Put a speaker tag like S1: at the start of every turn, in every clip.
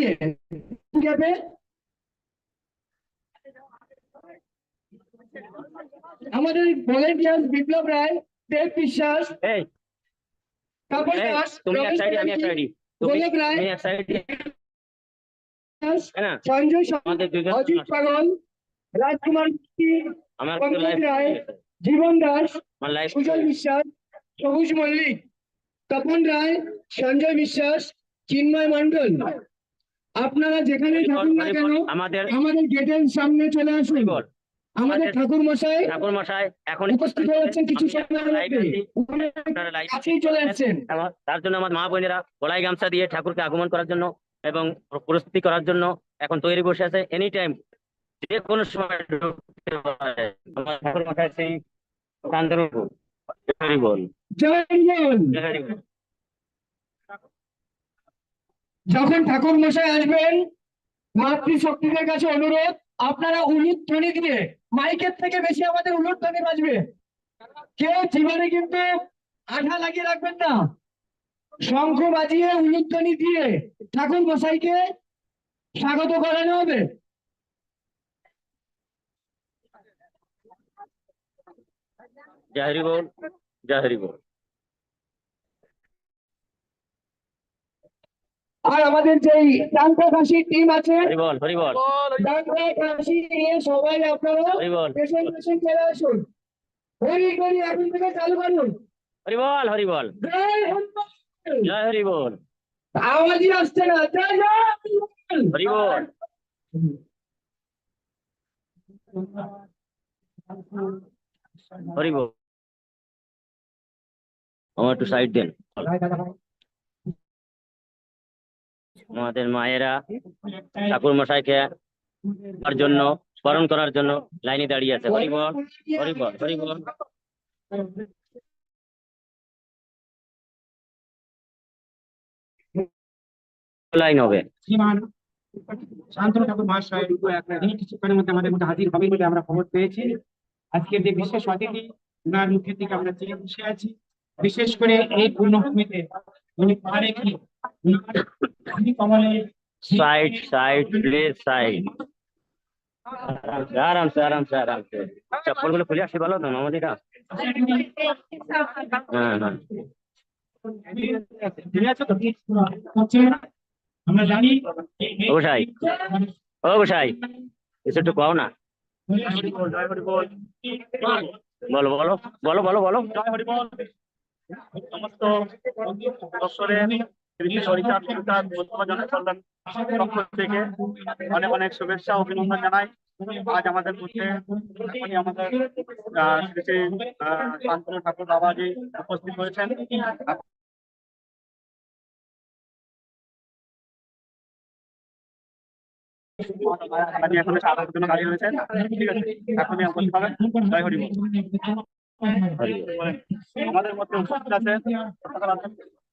S1: দিয়ে গ্যাপে আমাদের ভলেন্টিয়ার বিপ্লব রায় দেব বিশ্বাস
S2: এই
S1: তাপস দাস
S2: তুমি এক সাইডে আমি এক সাইডে তুমি
S1: গোলক
S2: এক সাইডে
S1: সঞ্জয় অজিত পাগল রাজকুমার রায়, জীবন দাস সুজল বিশ্বাস সবুজ মল্লিক তপন রায় সঞ্জয় বিশ্বাস চিন্ময় মন্ডল আপনারা যেখানে থাকুন না কেন
S2: আমাদের
S1: আমাদের গেটের সামনে চলে আসুন। আমাদের ঠাকুর মশাই
S2: ঠাকুর মশাই এখন
S1: উপস্থিত হয়ে যাচ্ছেন কিছু কাছেই চলে আসছেন।
S2: তার জন্য আমার মা বোনেরা গলায় গামছা দিয়ে ঠাকুরকে আগমন করার জন্য এবং প্রস্তুতি করার জন্য এখন তৈরি বসে আছে। এনি টাইম যে কোনো সময় ঢুকতে পারে। আমার ঠাকুর মশাই সেই বল
S1: জয় বল
S2: হরি বল।
S1: যখন ঠাকুর মশাই আসবেন, মাতৃশক্তিদের কাছে অনুরোধ, আপনারা উলুদ ধ্বনি দিয়ে মাইকের থেকে বেশি আমাদের উলুদ ধ্বনি বাজবে। কেউ জীবনে কিন্তু আঠা লাগিয়ে রাখবেন না। শঙ্খ বাজিয়ে উলুদ ধ্বনি দিয়ে ঠাকুর মশাইকে স্বাগত করানো হবে।
S2: জয় হরি বল, জয় হরি বল।
S1: আর আমাদের যেই টাঙ্কা কাশি টিম আছে
S2: হরি বল হরি বল
S1: কাশি নিয়ে সবাই আপনারা চলে আসুন। হরি হরি এখন থেকে চালু করুন।
S2: হরি বল হরি বল
S1: জয় হনুমান
S2: জয় হরি বল
S1: আওয়াজই আসছে না। জয় জয় হনুমান।
S2: হরি বল হরি বল আমার একটু সাইড দেন। আমাদের মায়েরা ঠাকুর মশাইকে তার জন্য স্মরণ করার জন্য লাইনে দাঁড়িয়ে আছে। হরি বল হরি বল হরি বল। লাইন হবে।
S3: শান্তনু ঠাকুর মহাশয় তিনি কিছুক্ষণের মধ্যে আমাদের মধ্যে হাজির হবেন বলে আমরা খবর পেয়েছি। আজকের যে বিশেষ অতিথি মুখের দিকে আমরা চেয়ে বসে আছি। বিশেষ করে এই পূর্ণভূমিতে উনি পারে কি?
S2: সাইড সাইড প্লিজ সাইড আরামসে আরামসে আরামসে চপ্পলগুলো খুলে আসি বলো তো নমদিকা হ্যাঁ হ্যাঁ।
S3: গোসাই
S2: ও গোসাই কিছু একটু কও না। বলো বলো বলো বলো বলো।
S4: দপ্তরের কৃষি সরকার বর্তমান জনকল্যাণ পক্ষ থেকে। অনেক অনেক শুভেচ্ছা অভিনন্দন জানাই। আজ আমাদের মধ্যে আমাদের শ্রী শ্রী শান্তনু ঠাকুর বাবাজি উপস্থিত হয়েছেন। আপনি এখন জন্য ঠিক আছে এখনই উপস্থিত হবেন। জয়
S2: হরি
S4: আমাদের মধ্যে উপস্থিত আছে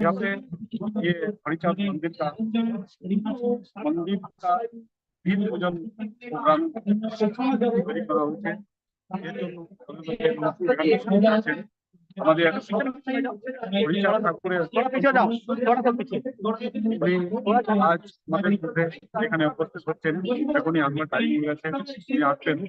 S4: पे उपस्थित हुआ है यहाँ पे ये हरिचांद मंदिर का मंदिर का दीप पूजन प्रोग्राम তৈরি করা হয়েছে এর জন্য দলে দলে লোক এখানে উপস্থিত আছেন। আমাদের হরিচাঁদ ঠাকুরের উনি আজ আমাদের মধ্যে এখানে উপস্থিত হচ্ছেন এখনই আমার টাইম হয়ে গেছে তিনি আসবেন আমি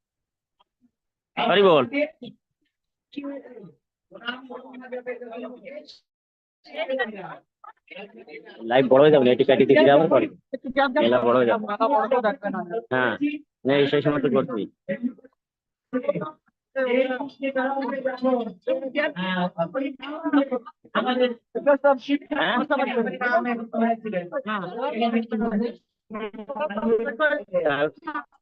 S2: হরি বল। লাইভ বড় হয়ে যাবে এটি কাটি দিতে যাব পরে। মেলা বড় হয়ে যাবে। হ্যাঁ না, এই সেই সময় তো করছি। হ্যাঁ। তা-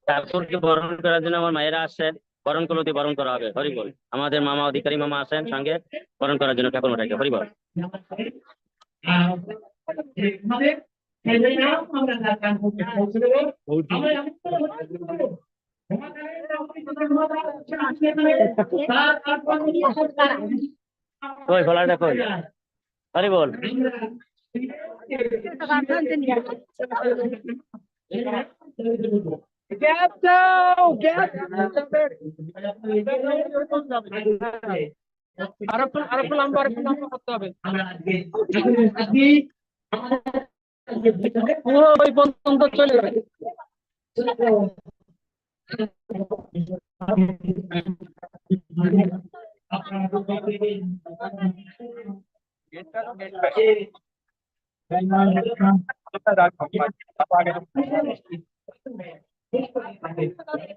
S2: ঠাকুরকে বরণ করার জন্য আমার মায়েরা আসছেন। বরণ করতে বরণ করা হবে। হরি বল। আমাদের মামা অধিকারী মামা আছেন, সঙ্গে বরণ করার জন্য ঠাকুর মশাইকে হরি বল। কই ফলাটা হরি বল।
S5: গ্যাপ দাও গ্যাপ আরও একটু আরও একটু লম্বা আরও একটু লম্বা করতে হবে পুরো ওই পর্যন্ত চলে যাবে disponible